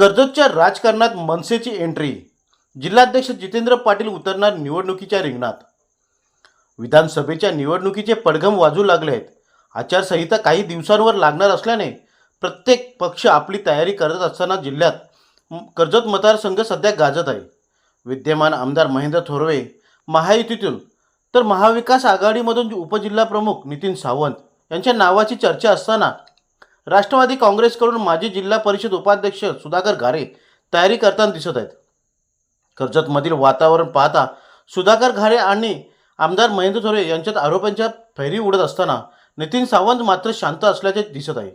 कर्जतच्या राजकारणात मनसेची एंट्री जिल्हाध्यक्ष जितेंद्र पाटील उतरणार निवडणुकीच्या रिंगणात. विधानसभेच्या निवडणुकीचे पडघम वाजू लागले आहेत आचारसंहिता काही दिवसांवर लागणार असल्याने प्रत्येक पक्ष आपली तयारी करत असताना जिल्ह्यात कर्जत मतदारसंघ सध्या गाजत आहे. विद्यमान आमदार महेंद्र थोरवे महायुतीतून तर महाविकास आघाडीमधून उपजिल्हाप्रमुख नितीन सावंत यांच्या नावाची चर्चा असताना राष्ट्रवादी काँग्रेसकडून माजी जिल्हा परिषद उपाध्यक्ष सुधाकर घारे तयारी करताना दिसत आहेत. कर्जतमधील वातावरण पाहता सुधाकर घारे आणि आमदार महेंद्र थोरे यांच्यात आरोपांच्या फैरी उडत असताना नितीन सावंत मात्र शांत असल्याचे दिसत आहे.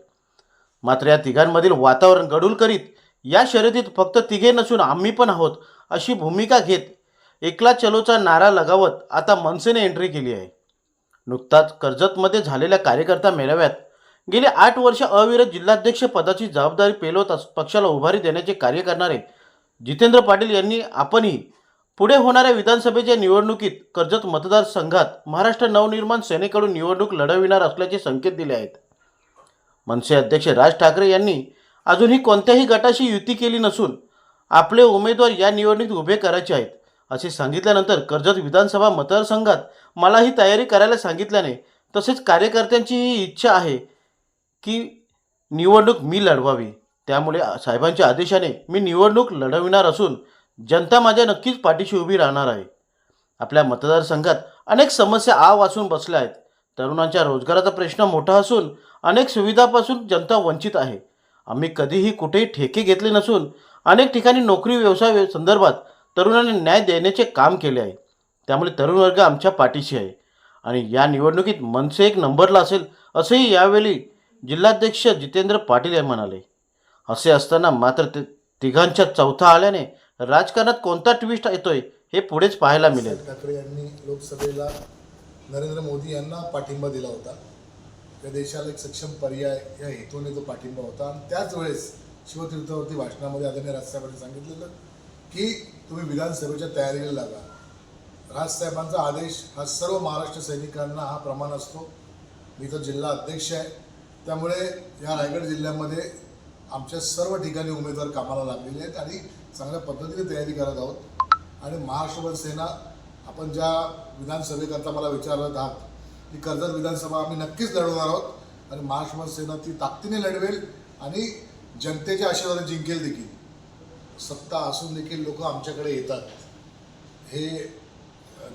मात्र या तिघांमधील वातावरण गडूल करीत या शर्यतीत फक्त तिघे नसून आम्ही पण आहोत अशी भूमिका घेत एकला चलोचा नारा लगावत आता मनसेने एंट्री केली आहे. नुकताच कर्जतमध्ये झालेल्या कार्यकर्ता मेळाव्यात गेली आठ वर्ष अविरत जिल्हाध्यक्ष पदाची जबाबदारी पेलवत अस- पक्षाला उभारी देण्याचे कार्य करणारे जितेंद्र पाटील यांनी आपणही पुढे होणाऱ्या विधानसभेच्या निवडणुकीत कर्जत मतदारसंघात महाराष्ट्र नवनिर्माण सेनेकडून निवडणूक लढविणार असल्याचे संकेत दिले आहेत. मनसे अध्यक्ष राज ठाकरे यांनी अजूनही कोणत्याही गटाशी युती केली नसून आपले उमेदवार या निवडणुकीत उभे करायचे आहेत असे सांगितल्यानंतर कर्जत विधानसभा मतदारसंघात मला ही तयारी करायला सांगितल्याने तसेच कार्यकर्त्यांची ही इच्छा आहे की निवडणूक मी लढवावी. त्यामुळे साहेबांच्या आदेशाने मी निवडणूक लढविणार असून जनता माझ्या नक्कीच पाठीशी उभी राहणार आहे. आपल्या मतदारसंघात अनेक समस्या आ वाचून बसल्या आहेत. तरुणांच्या रोजगाराचा प्रश्न मोठा असून अनेक सुविधापासून जनता वंचित आहे. आम्ही कधीही कुठेही ठेके घेतले नसून अनेक ठिकाणी नोकरी व्यवसाय संदर्भात तरुणांनी न्याय देण्याचे काम केले आहे. त्यामुळे तरुण वर्ग आमच्या पाठीशी आहे. आणि या निवडणुकीत मनसे एक नंबरला असेल असंही यावेळी जिल्हाध्यक्ष जितेंद्र पाटील हे म्हणाले असे असताना मात्र ते तिघांच्या चौथा आल्याने राजकारणात कोणता ट्विस्ट येतोय हे पुढेच पाहायला मिळेल. ठाकरे यांनी लोकसभेला नरेंद्र मोदी यांना पाठिंबा दिला होता. त्या देशाला एक सक्षम पर्याय या हेतूने तो पाठिंबा होता. आणि त्याच वेळेस शिवतीर्थावरती भाषणामध्ये आदरणीय राजसाहेबांनी सांगितलेलं की तुम्ही विधानसभेच्या तयारीला लागा. राजसाहेबांचा आदेश हा सर्व महाराष्ट्र सैनिकांना हा प्रमाण असतो. मी तर जिल्हा अध्यक्ष आहे. त्यामुळे या रायगड जिल्ह्यामध्ये आमच्या सर्व ठिकाणी उमेदवार कामाला लागलेले आहेत आणि चांगल्या पद्धतीने तयारी करत आहोत. आणि महाराष्ट्रभर सेना आपण ज्या विधानसभेकरता मला विचारत आहात की कर्जत विधानसभा आम्ही नक्कीच लढवणार आहोत. आणि महाराष्ट्रभर सेना ती ताकदीने लढवेल आणि जनतेच्या आशीर्वादाने जिंकेल देखील. सत्ता असून देखील लोक आमच्याकडे येतात. हे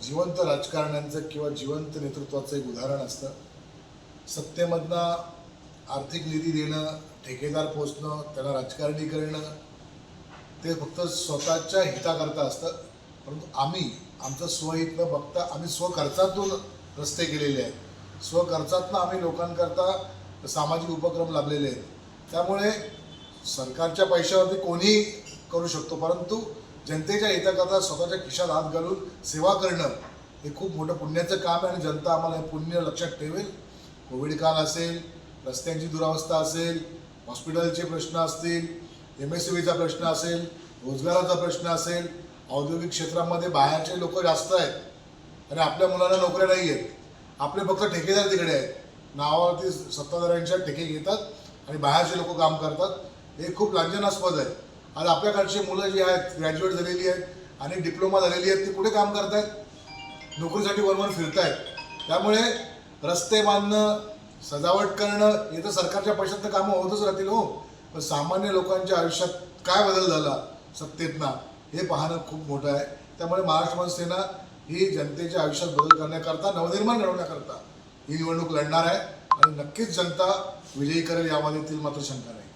जिवंत राजकारण्यांचं किंवा जिवंत नेतृत्वाचं एक उदाहरण असतं. सत्तेमधनं आर्थिक निधी देणं ठेकेदार पोचणं त्याला राजकारणी करणं ते फक्त स्वतःच्या हिताकरता असतं परंतु आम्ही आमचं स्वहित न बघता आम्ही स्वखर्चातून रस्ते केलेले आहेत. स्वखर्चातनं आम्ही लोकांकरता सामाजिक उपक्रम लाभलेले आहेत. त्यामुळे सरकारच्या पैशावरती कोणीही करू शकतो. परंतु जनतेच्या हिताकरता स्वतःच्या खिशात हात घालून सेवा करणं हे खूप मोठं पुण्याचं काम आहे आणि जनता आम्हाला हे पुण्य लक्षात ठेवेल. कोविड काल असेल रस्त्यांची दुरावस्था असेल हॉस्पिटलचे प्रश्न असतील एम एस सी प्रश्न असेल रोजगाराचा प्रश्न असेल औद्योगिक क्षेत्रामध्ये बाहेरचे लोक जास्त आहेत आणि आपल्या मुलांना नोकऱ्या नाही आहेत. आपले फक्त ठेकेदार तिकडे आहेत. नावावरती सत्ताधाऱ्यांच्या ठेके घेतात आणि बाहेरचे लोक काम करतात. हे खूप लांजनास्पद आहे. आज आपल्याकडची मुलं जी आहेत ग्रॅज्युएट झालेली आहेत आणि डिप्लोमा झालेली आहेत ती कुठे काम करतायत? नोकरीसाठी वरवर फिरतायत. त्यामुळे रस्ते बांधणं सजावट करणं हे तर सरकारच्या पैशातनं कामं होतच राहतील हो. पण सामान्य लोकांच्या आयुष्यात काय बदल झाला? सत्तेतना हे पाहणं खूप मोठं आहे. त्यामुळे महाराष्ट्र मनसेना ही जनतेच्या आयुष्यात बदल करण्याकरता नवनिर्माण घडवण्याकरता ही निवडणूक लढणार आहे. आणि नक्कीच जनता विजयी करेल यामध्ये तील मात्र शंका नाही.